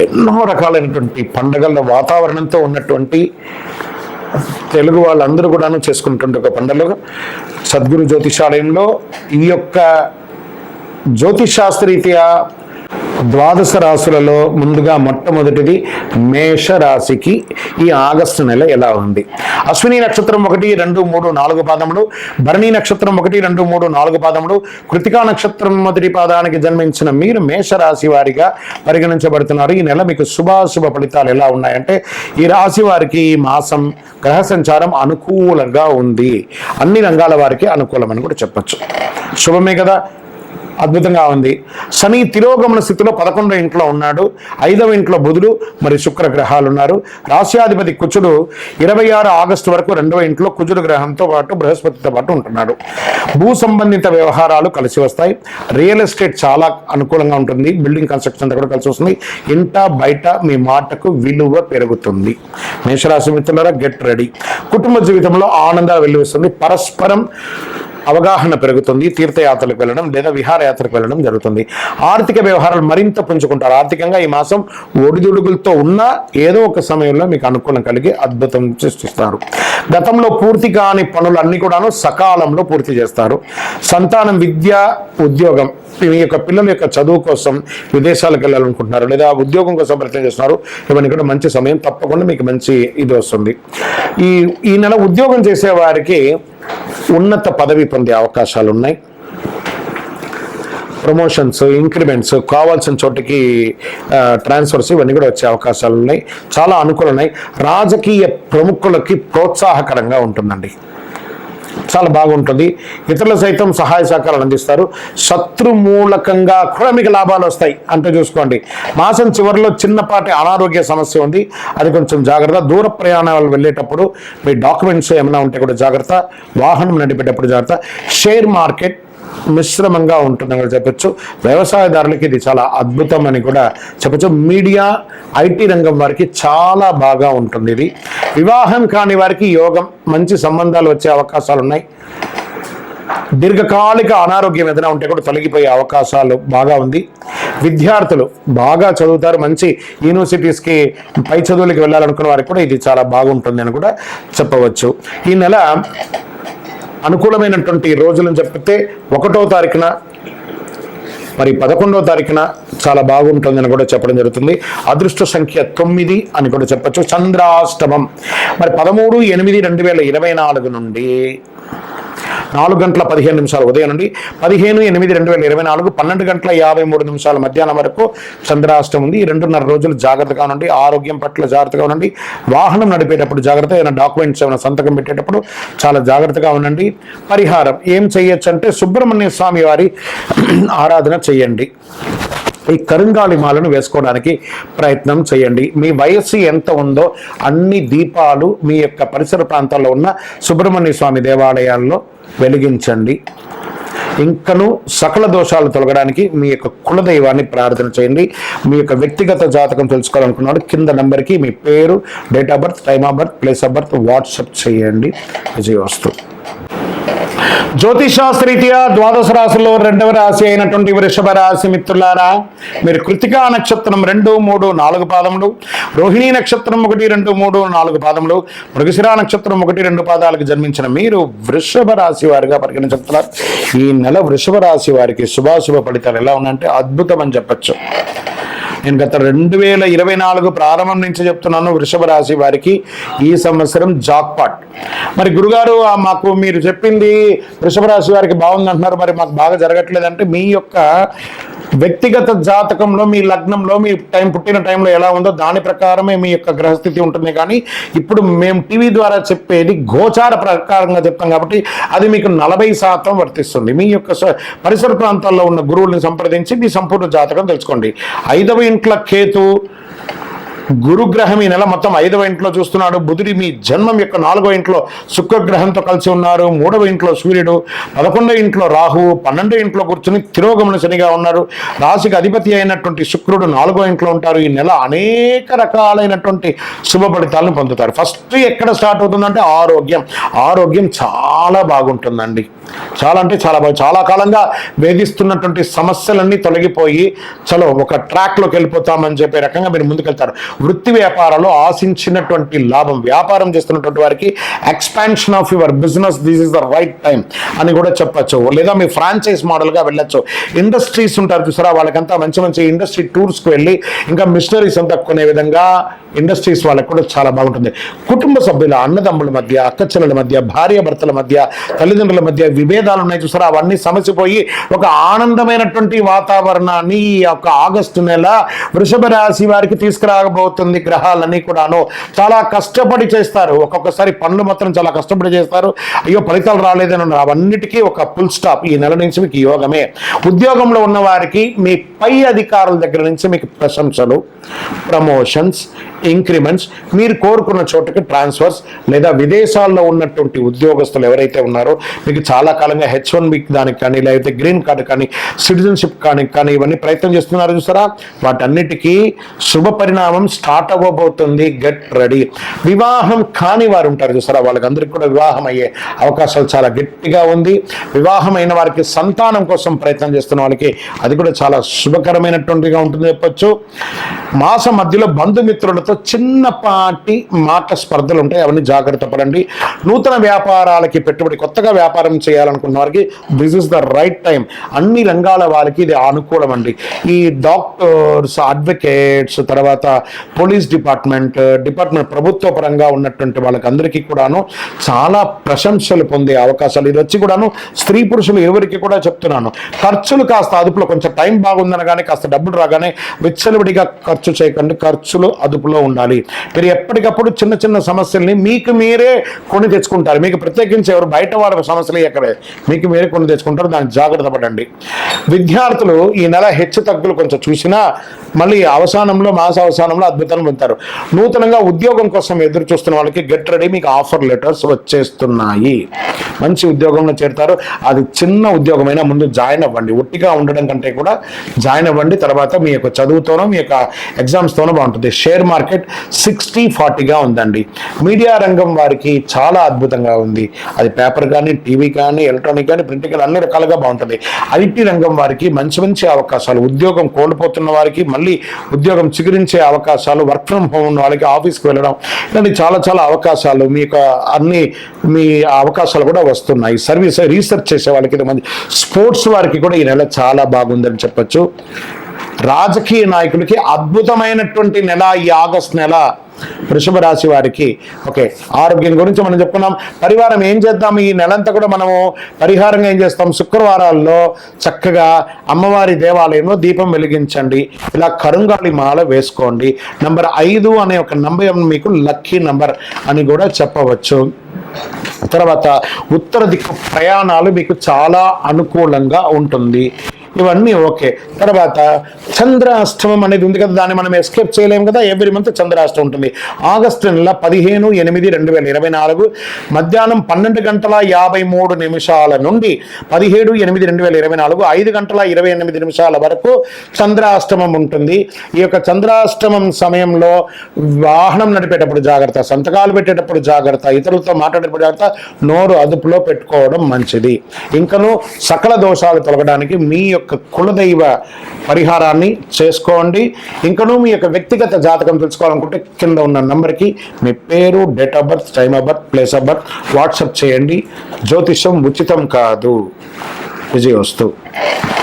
ఎన్నో రకాలైనటువంటి పండగల వాతావరణంతో ఉన్నటువంటి తెలుగు వాళ్ళందరూ కూడాను చేసుకున్నటువంటి ఒక పండుగ. సద్గురు జ్యోతిషాలయంలో ఈ యొక్క జ్యోతిషాస్త్రరీత్యా ద్వాదశ రాశులలో ముందుగా మొట్టమొదటిది మేష రాశికి ఈ ఆగస్టు నెల ఎలా ఉంది? అశ్విని నక్షత్రం ఒకటి రెండు మూడు నాలుగు పాదములు భరణి నక్షత్రం ఒకటి రెండు మూడు నాలుగు పాదములు కృతికా నక్షత్రం మొదటి పాదానికి జన్మించిన మీరు మేషరాశి వారిగా పరిగణించబడుతున్నారు. ఈ నెల మీకు శుభాశుభ ఫలితాలు ఎలా ఉన్నాయంటే ఈ రాశి వారికి ఈ మాసం గ్రహ సంచారం అనుకూలంగా ఉంది. అన్ని రంగాల వారికి అనుకూలమని కూడా చెప్పొచ్చు. శుభమే కదా? అద్భుతంగా ఉంది. శని తిరోగమన స్థితిలో పదకొండో ఇంట్లో ఉన్నాడు. ఐదవ ఇంట్లో బుధుడు మరి శుక్ర గ్రహాలు ఉన్నారు రాశ్యాధిపతి కుచుడు ఇరవై ఆరు ఆగస్టు వరకు రెండవ ఇంట్లో కుజుడు గ్రహంతో పాటు బృహస్పతితో పాటు ఉంటున్నాడు. భూ సంబంధిత వ్యవహారాలు కలిసి వస్తాయి. రియల్ ఎస్టేట్ చాలా అనుకూలంగా ఉంటుంది. బిల్డింగ్ కన్స్ట్రక్షన్ అంతా కూడా కలిసి వస్తుంది. ఇంట బయట మీ మాటకు విలువ పెరుగుతుంది. మేషరాశి మిత్రులారా గెట్ రెడీ. కుటుంబ జీవితంలో ఆనందాలు వెల్లువస్తుంది. పరస్పరం అవగాహన పెరుగుతుంది తీర్థయాత్రలకు వెళ్ళడం లేదా విహారయాత్రకు వెళ్ళడం జరుగుతుంది. ఆర్థిక వ్యవహారాలు మరింత పుంజుకుంటారు. ఆర్థికంగా ఈ మాసం ఒడిదుడుగులతో ఉన్న ఏదో ఒక సమయంలో మీకు అనుకూలం కలిగి అద్భుతం సృష్టిస్తారు. గతంలో పూర్తి కాని పనులన్నీ కూడాను సకాలంలో పూర్తి చేస్తారు. సంతానం విద్య ఉద్యోగం మీ యొక్క పిల్లల యొక్క చదువు కోసం విదేశాలకు వెళ్ళాలనుకుంటున్నారు లేదా ఉద్యోగం కోసం ప్రయత్నం చేస్తున్నారు. ఇవన్నీ కూడా మంచి సమయం తప్పకుండా మీకు మంచి ఇది వస్తుంది. ఈ ఈ నెల ఉద్యోగం చేసే వారికి ఉన్నత పదవి పొందే అవకాశాలు ఉన్నాయి ప్రమోషన్స్ ఇంక్రిమెంట్స్ కావాల్సిన చోటికి ట్రాన్స్ఫర్స్ ఇవన్నీ కూడా వచ్చే అవకాశాలు ఉన్నాయి చాలా అనుకూలం ఉన్నాయి రాజకీయ ప్రముఖులకి ప్రోత్సాహకరంగా ఉంటుందండి. చాలా బాగుంటుంది. ఇతరులు సైతం సహాయ సహకారాలు అందిస్తారు. శత్రుమూలకంగా కూడా మీకు లాభాలు వస్తాయి అంటూ చూసుకోండి. మాసం చివరిలో చిన్నపాటి అనారోగ్య సమస్య ఉంది. అది కొంచెం జాగ్రత్త. దూర ప్రయాణాలు వెళ్ళేటప్పుడు మీ డాక్యుమెంట్స్ ఏమైనా ఉంటే కూడా జాగ్రత్త. వాహనం నడిపేటప్పుడు జాగ్రత్త. షేర్ మార్కెట్ మిశ్రమంగా ఉంటుందని కూడా చెప్పచ్చు. వ్యవసాయదారులకి ఇది చాలా అద్భుతం అని కూడా చెప్పచ్చు. మీడియా ఐటీ రంగం వారికి చాలా బాగా ఉంటుంది ఇది. వివాహం కాని వారికి యోగం మంచి సంబంధాలు వచ్చే అవకాశాలు ఉన్నాయి. దీర్ఘకాలిక అనారోగ్యం ఏదైనా ఉంటే కూడా తొలగిపోయే అవకాశాలు బాగా ఉంది. విద్యార్థులు బాగా చదువుతారు. మంచి యూనివర్సిటీస్కి పై చదువులకి వెళ్ళాలనుకున్న వారికి కూడా ఇది చాలా బాగుంటుంది అని కూడా చెప్పవచ్చు. ఈ నెల అనుకూలమైనటువంటి రోజులను చెప్తే ఒకటో తారీఖున మరి పదకొండవ తారీఖున చాలా బాగుంటుందని కూడా చెప్పడం జరుగుతుంది. అదృష్ట సంఖ్య తొమ్మిది అని కూడా చెప్పచ్చు. చంద్రాష్టమం. మరి పదమూడు ఎనిమిది రెండు వేల ఇరవై నాలుగు నుండి నాలుగు గంటల పదిహేను నిమిషాలు. ఉదయం నుండి పదిహేను ఎనిమిది రెండు వేల ఇరవై నాలుగు పన్నెండు గంటల యాభై మూడు నిమిషాల మధ్యాహ్నం వరకు చంద్రాష్టం ఉంది. ఈ రెండున్నర రోజులు జాగ్రత్తగా ఉండండి. ఆరోగ్యం పట్ల జాగ్రత్తగా ఉండండి. వాహనం నడిపేటప్పుడు జాగ్రత్త ఏమైనా డాక్యుమెంట్స్ ఏమైనా సంతకం పెట్టేటప్పుడు చాలా జాగ్రత్తగా ఉండండి. పరిహారం ఏం చేయొచ్చు అంటే సుబ్రహ్మణ్య స్వామి వారి ఆరాధన చేయండి. ఈ కరుంగాళి మాలను వేసుకోవడానికి ప్రయత్నం చేయండి. మీ వయస్సు ఎంత ఉందో అన్ని దీపాలు మీ యొక్క పరిసర ప్రాంతాల్లో ఉన్న సుబ్రహ్మణ్య స్వామి దేవాలయాల్లో వెలిగించండి. ఇంకను సకల దోషాలు తొలగడానికి మీ యొక్క కులదైవాన్ని ప్రార్థన చేయండి. మీ యొక్క వ్యక్తిగత జాతకం తెలుసుకోవాలనుకున్నాడు కింద నెంబర్కి మీ పేరు date of birth time of birth place of birth WhatsApp చేయండి. విజయవస్తు. జ్యోతిషాస్త్రీత్యా ద్వాదశ రాశిలో రెండవ రాశి అయినటువంటి వృషభ రాశి మిత్రులారా మీరు కృతికా నక్షత్రం రెండు మూడు నాలుగు పాదములు రోహిణి నక్షత్రం ఒకటి రెండు మూడు నాలుగు పాదములు మృగశిరా నక్షత్రం ఒకటి రెండు పాదాలకు జన్మించిన మీరు వృషభ రాశి వారిగా పరిగణించుతున్నారు ఈ నెల వృషభ రాశి వారికి శుభాశుభ ఫలితాలు ఎలా ఉన్నాయంటే అద్భుతం అని చెప్పచ్చు. నేను గత రెండు వేల ఇరవై నాలుగు ప్రారంభం నుంచి చెప్తున్నాను వృషభ రాశి వారికి ఈ సంవత్సరం జాక్పాట్. మరి గురుగారు మాకు మీరు చెప్పింది వృషభ రాశి వారికి బాగుంది అంటున్నారు మరి మాకు బాగా జరగట్లేదంటే మీ యొక్క వ్యక్తిగత జాతకంలో మీ లగ్నంలో మీ టైం పుట్టిన టైంలో ఎలా ఉందో దాని ప్రకారమే మీ యొక్క గ్రహస్థితి ఉంటుంది. కానీ ఇప్పుడు మేము టీవీ ద్వారా చెప్పేది గోచార ప్రకారంగా చెప్తాం కాబట్టి అది మీకు నలభై శాతం వర్తిస్తుంది. మీ యొక్క స- పరిసర ప్రాంతాల్లో ఉన్న గురువుల్ని సంప్రదించి మీ సంపూర్ణ జాతకం తెలుసుకోండి. ఐదవ ఇంట్ల కేతు గురుగ్రహం ఈ నెల మొత్తం ఐదవ ఇంట్లో చూస్తున్నాడు. బుధుడి మీ జన్మం యొక్క నాలుగో ఇంట్లో శుక్రగ్రహంతో కలిసి ఉన్నారు. మూడవ ఇంట్లో సూర్యుడు పదకొండో ఇంట్లో రాహువు పన్నెండో ఇంట్లో కూర్చుని తిరోగమన శనిగా ఉన్నారు. రాశికి అధిపతి అయినటువంటి శుక్రుడు నాలుగో ఇంట్లో ఉంటారు. ఈ నెల అనేక రకాలైనటువంటి శుభ ఫలితాలను పొందుతారు. ఫస్ట్ ఎక్కడ స్టార్ట్ అవుతుందంటే ఆరోగ్యం. ఆరోగ్యం చాలా బాగుంటుందండి. చాలా అంటే చాలా బాగా చాలా కాలంగా వేధిస్తున్నటువంటి సమస్యలన్నీ తొలగిపోయి చలో ఒక ట్రాక్లోకి వెళ్ళిపోతామని చెప్పే రకంగా మీరు ముందుకెళ్తారు. వృత్తి వ్యాపారాల్లో ఆశించినటువంటి లాభం వ్యాపారం చేస్తున్నటువంటి వారికి expansion of your business this is the right time అని కూడా చెప్పొచ్చు. లేదా మీ ఫ్రాంచైజ్ మోడల్గా వెళ్ళచ్చు. ఇండస్ట్రీస్ ఉంటారు చూసారా వాళ్ళకంతా మంచి మంచి ఇండస్ట్రీ టూర్స్కి వెళ్ళి ఇంకా మిషనరీస్ అంతా కొనే విధంగా ఇండస్ట్రీస్ వాళ్ళకి కూడా చాలా బాగుంటుంది. కుటుంబ సభ్యుల అన్నదమ్ముల మధ్య అక్కచెల్లెల మధ్య భార్య భర్తల మధ్య తల్లిదండ్రుల మధ్య విభేదాలు ఉన్నాయి చూసారా అవన్నీ సమసిపోయి ఒక ఆనందమైనటువంటి వాతావరణాన్ని ఈ యొక్క ఆగస్టు నెల వృషభ రాశి వారికి తీసుకురాబోతుంది గ్రహాలన్నీ కూడాను. చాలా కష్టపడి చేస్తారు. ఒక్కొక్కసారి పనులు మాత్రం చాలా కష్టపడి చేస్తారు. అయ్యో ఫలితాలు రాలేదని అవన్నిటికీ ఒక ఫుల్ స్టాప్ ఈ నెల నుంచి మీకు యోగమే. ఉద్యోగంలో ఉన్న వారికి మీ పై అధికారుల దగ్గర నుంచి మీకు ప్రశంసలు ప్రమోషన్స్ ఇంక్రిమెంట్స్ మీరు కోరుకున్న చోటుకి ట్రాన్స్ఫర్స్ లేదా విదేశాల్లో ఉన్నటువంటి ఉద్యోగస్తులు ఎవరైతే ఉన్నారో మీకు చాలా కాలంగా హెచ్ వన్ బి దానికి కానీ లేకపోతే గ్రీన్ కార్డు కానీ సిటిజన్షిప్ కానీ కానీ ఇవన్నీ ప్రయత్నం చేస్తున్నారు చూసారా? వాటన్నిటికీ శుభ పరిణామం స్టార్ట్ అవ్వబోతుంది. గెట్ రెడీ వివాహం కాని వారు ఉంటారు చూసారా? వాళ్ళకందరికీ కూడా వివాహం అయ్యే అవకాశాలు చాలా గట్టిగా ఉంది. వివాహం అయిన వారికి సంతానం కోసం ప్రయత్నం చేస్తున్న వాళ్ళకి అది కూడా చాలా శుభకరమైనటువంటిగా ఉంటుంది చెప్పొచ్చు. మాస మధ్యలో బంధుమిత్రులతో చిన్నపాటి మాట స్పర్ధలు ఉంటాయి. అవన్నీ జాగ్రత్త పడండి. నూతన వ్యాపారాలకి పెట్టుబడి కొత్తగా వ్యాపారం చేయాలనుకున్న వారికి this is the right time అన్ని రంగాల వారికి ఇది అనుకూలం అండి. ఈ డాక్టర్స్ అడ్వకేట్స్ తర్వాత పోలీస్ డిపార్ట్మెంట్ డిపార్ట్మెంట్ ప్రభుత్వ పరంగా ఉన్నటువంటి వాళ్ళకి అందరికీ కూడాను చాలా ప్రశంసలు పొందే అవకాశాలు. ఇది వచ్చి కూడాను స్త్రీ పురుషులు ఎవరికి కూడా చెప్తున్నాను. ఖర్చులు కాస్త అదుపులో కొంచెం టైం బాగుందనగానే కాస్త డబ్బులు రాగానే విచ్చలవిడిగా ఖర్చు చేయకండి. ఖర్చులు అదుపులో ఉండాలి. మీరు ఎప్పటికప్పుడు చిన్న చిన్న సమస్యల్ని మీకు మీరే కొని తెచ్చుకుంటారు. మీకు ప్రత్యేకించి ఎవరు బయట వారి సమస్యలు ఎక్కడే మీకు మీరే కొని తెచ్చుకుంటారు. దానికి జాగ్రత్త పడండి. విద్యార్థులు ఈ నెల హెచ్చు తగ్గులు కొంచెం చూసినా మళ్ళీ అవసానంలో మాస అవసానంలో అద్భుతం పొందుతారు నూతనంగా ఉద్యోగం కోసం ఎదురు చూస్తున్న వాళ్ళకి గెట్ రెడీ మీకు ఆఫర్ లెటర్స్ వచ్చేస్తున్నాయి. మంచి ఉద్యోగంలో చేరుతారు. అది చిన్న ఉద్యోగమైనా ముందు జాయిన్ అవ్వండి. ఒట్టిగా ఉండడం కంటే కూడా జాయిన్ అవ్వండి. తర్వాత మీ యొక్క చదువుతోనో మీ యొక్క ఎగ్జామ్స్తోనో బాగుంటుంది. షేర్ మార్కెట్ సిక్స్టీ ఫార్టీగా ఉందండి. మీడియా రంగం వారికి చాలా అద్భుతంగా ఉంది. అది పేపర్ కానీ టీవీ కానీ ఎలక్ట్రానిక్ కానీ ప్రింట్ కానీ అన్ని రకాలుగా బాగుంటుంది. ఐటీ రంగం వారికి మంచి మంచి అవకాశాలు. ఉద్యోగం కోల్పోతున్న వారికి మళ్ళీ ఉద్యోగం చిగురించే అవకాశాలు వర్క్ ఫ్రమ్ హోమ్ ఉన్న వాళ్ళకి ఆఫీస్కి వెళ్ళడం ఇలాంటి చాలా చాలా అవకాశాలు మీ యొక్క అన్ని మీ అవకాశాలు కూడా వస్తున్నాయి. సర్వీస్ రీసెర్చ్ చేసే వాళ్ళకి మంచి స్పోర్ట్స్ వారికి కూడా ఈ నెల చాలా బాగుందని చెప్పొచ్చు. రాజకీయ నాయకులకి అద్భుతమైనటువంటి నెల ఈ ఆగస్ట్ నెల. వృషభ రాశి వారికి. ఓకే ఆరోగ్యం గురించి మనం చెప్పుకున్నాం. పరివారం ఏం చేద్దాం? ఈ నెలంతా కూడా మనము పరిహారంగా ఏం చేస్తాం? శుక్రవారాల్లో చక్కగా అమ్మవారి దేవాలయంలో దీపం వెలిగించండి. ఇలా కరుంగాళి మాల వేసుకోండి. నంబర్ ఐదు అనే ఒక నంబర్ మీకు లక్కీ నంబర్ అని కూడా చెప్పవచ్చు. తర్వాత ఉత్తర దిక్కు ప్రయాణాలు మీకు చాలా అనుకూలంగా ఉంటుంది. ఇవన్నీ ఓకే. తర్వాత చంద్రాష్టమం అనేది ఉంది కదా దాన్ని మనం ఎస్కేప్ చేయలేము కదా ఎవ్రీ మంత్ చంద్రాష్టమం ఉంటుంది. ఆగస్టు నెల పదిహేను ఎనిమిది రెండు వేల ఇరవై నాలుగు మధ్యాహ్నం పన్నెండు గంటల యాభై మూడు నిమిషాల నుండి పదిహేడు ఎనిమిది రెండు వేల ఇరవై నాలుగు ఐదు గంటల ఇరవై ఎనిమిది నిమిషాల వరకు చంద్రాష్టమం ఉంటుంది. ఈ యొక్క చంద్రాష్టమం సమయంలో వాహనం నడిపేటప్పుడు జాగ్రత్త సంతకాలు పెట్టేటప్పుడు జాగ్రత్త ఇతరులతో మాట్లాడేటప్పుడు జాగ్రత్త నోరు అదుపులో పెట్టుకోవడం మంచిది. ఇంకను సకల దోషాలు తొలగడానికి మీ యొక్క కులదైవ పరిహారాన్ని చేసుకోండి. ఇంకనూ మీ యొక్క వ్యక్తిగత జాతకం తెలుసుకోవాలనుకుంటే కింద ఉన్న నంబర్కి మీ పేరు date of birth time of birth place of birth WhatsApp చేయండి. జ్యోతిషం ఉచితం కాదు. విజయోస్తు